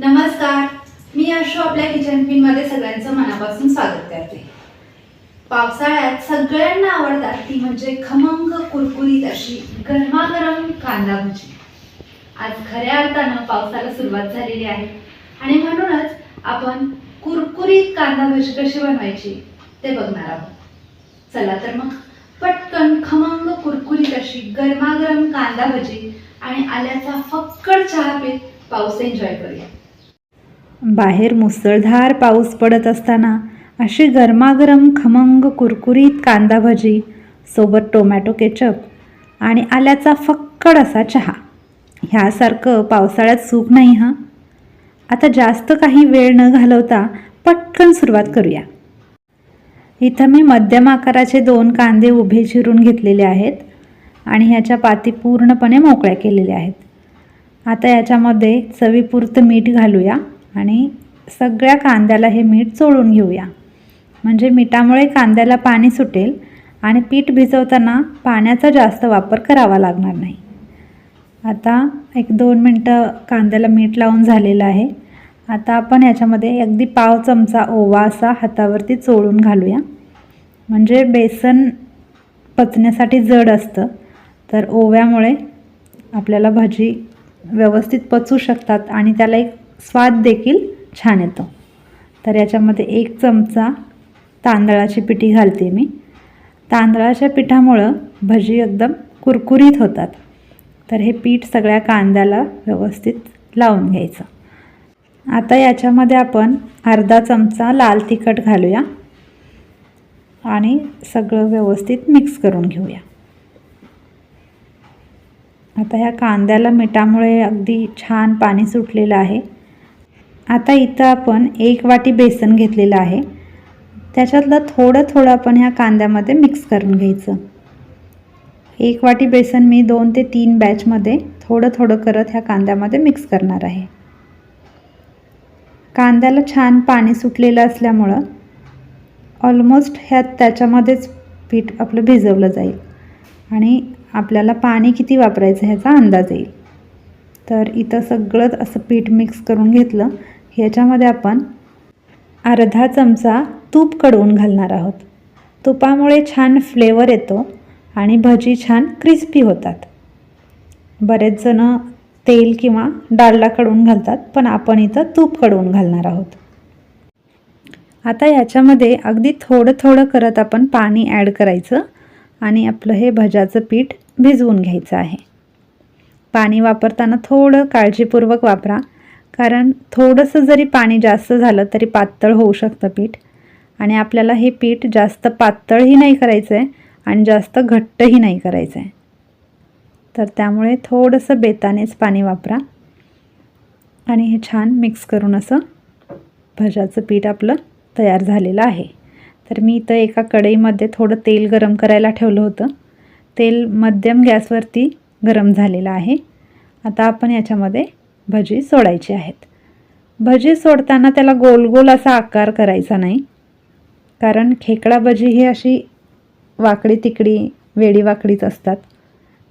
नमस्कार. मी अशो आपल्या किचन क्वीन मध्ये सगळ्यांचं मनापासून स्वागत करते. पावसाळ्यात सगळ्यांना आवडतात ती म्हणजे खमंग कुरकुरीत अशी गरमागरम कांदा भजी. आज खऱ्या अर्थानं पावसाला सुरुवात झालेली आहे. आणि म्हणूनच आपण कुरकुरीत कांदा भजी कशी बनवायची ते बघणार आहोत. चला तर मग पटकन खमंग कुरकुरीत अशी गरमागरम कांदा भजी आणि आल्याचा फक्कड चहा पीत पाऊस एन्जॉय करूया. बाहेर मुसळधार पाऊस पडत असताना अशी गरमागरम खमंग कुरकुरीत कांदा भजी सोबत टोमॅटो केचप आणि आल्याचा फक्कड असा चहा. ह्यासारखं पावसाळ्यात सुख नाही हां? आता जास्त काही वेळ न घालवता पटकन सुरुवात करूया. इथं मी मध्यम आकाराचे दोन कांदे उभे चिरून घेतलेले आहेत आणि ह्याच्या पाती पूर्णपणे मोकळ्या केलेल्या आहेत. आता याच्यामध्ये चवीपुरतं मीठ घालूया. आणि सगळ्या कांद्याला हे मीठ चोळून घेऊया. म्हणजे मिठामुळे कांद्याला पाणी सुटेल आणि पीठ भिजवताना पाण्याचा जास्त वापर करावा लागणार नाही. आता एक दोन मिनटं कांद्याला मीठ लावून झालेलं आहे. आता आपण याच्यामध्ये अगदी पाव चमचा ओवा असा हातावरती चोळून घालूया. म्हणजे बेसन पचण्यासाठी जड असतं तर ओव्यामुळे आपल्याला भाजी व्यवस्थित पचू शकतात आणि त्याला एक स्वाद देखील छान येतो. तर याच्यामध्ये एक चमचा तांदळाची पिठी घालते मी. तांदळाच्या पिठामुळं भजी एकदम कुरकुरीत होतात. तर हे पीठ सगळ्या कांद्याला व्यवस्थित लावून घ्यायचं. आता याच्यामध्ये आपण अर्धा चमचा लाल तिखट घालूया. आणि सगळं व्यवस्थित मिक्स करून घेऊया. आता ह्या कांद्याला मिठामुळे अगदी छान पाणी सुटलेलं आहे. आता इथं आपण एक वाटी बेसन घेतलेलं आहे. त्याच्यातलं थोडं थोडं आपण ह्या कांद्यामध्ये मिक्स करून घ्यायचं. एक वाटी बेसन मी दोन ते तीन बॅचमध्ये थोडं थोडं करत ह्या कांद्यामध्ये मिक्स करणार आहे. कांद्याला छान पाणी सुटलेलं असल्यामुळं ऑलमोस्ट ह्या त्याच्यामध्येच पीठ आपलं भिजवलं जाईल. आणि आपल्याला पाणी किती वापरायचं ह्याचा अंदाज येईल. तर इथं सगळंच असं पीठ मिक्स करून घेतलं. ह्याच्यामध्ये आपण अर्धा चमचा तूप कडवून घालणार आहोत. तुपामुळे छान फ्लेवर येतो आणि भजी छान क्रिस्पी होतात. बरेच जणं तेल किंवा डालडा कडवून घालतात पण आपण इथं तूप कडवून घालणार आहोत. आता याच्यामध्ये अगदी थोडं थोडं करत आपण पाणी ॲड करायचं आणि आपलं हे भज्याचं पीठ भिजवून घ्यायचं आहे. पाणी वापरताना थोडं काळजीपूर्वक वापरा. कारण थोडंसं जरी पाणी जास्त झालं तरी पातळ होऊ शकतं पीठ. आणि आपल्याला हे पीठ जास्त पातळही नाही करायचं आहे आणि जास्त घट्टही नाही करायचं आहे तर त्यामुळे थोडंसं बेतानेच पाणी वापरा. आणि हे छान मिक्स करून असं भज्याचं पीठ आपलं तयार झालेलं आहे. तर मी इथं एका कढईमध्ये थोडं तेल गरम करायला ठेवलं होतं. तेल मध्यम गॅसवरती गरम झालेलं आहे. आता आपण याच्यामध्ये भजी सोडायची आहेत. भजी सोडताना त्याला गोल गोल असा आकार करायचा नाही. कारण खेकडा भजी ही अशी वाकडी तिकडी वेडी वाकडीच असतात.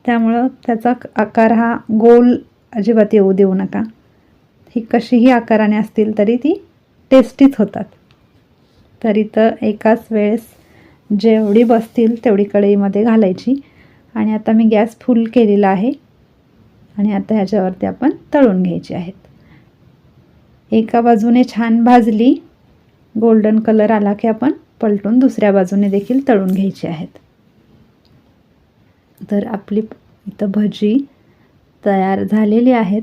त्यामुळं त्याचा आकार हा गोल अजिबात येऊ देऊ नका. ही कशीही आकाराने असतील तरी ती टेस्टीच होतात. तरी तर एकाच वेळेस जेवढी बसतील तेवढी कढईमध्ये घालायची. आणि आता मी गॅस फुल केलेला आहे. आणि आता ह्याच्यावरती आपण तळून घ्यायची आहेत. एका बाजूने छान भाजली गोल्डन कलर आला की आपण पलटून दुसऱ्या बाजूने देखील तळून घ्यायची आहेत. तर आपली इथं भजी तयार झालेली आहेत.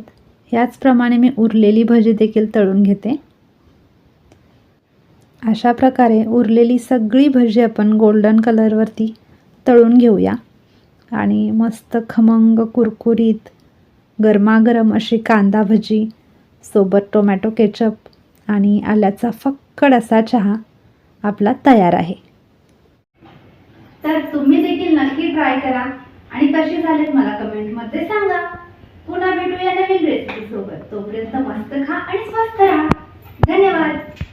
याचप्रमाणे मी उरलेली भजी देखील तळून घेते. अशा प्रकारे उरलेली सगळी भजी आपण गोल्डन कलरवरती तळून घेऊया. आणि मस्त खमंग कुरकुरीत गरमागरम अशी कांदा भजी सोबत टोमॅटो केचप आणि आल्याचा फक्कड असा चहा आपला तयार आहे. तर तुम्ही देखील नक्की ट्राय करा आणि कशी झालेत मला कमेंटमध्ये सांगा. पुन्हा भेटूया नवीन रेसिपी सोबत. तोपर्यंत मस्त खा आणि स्वस्त राहा. धन्यवाद.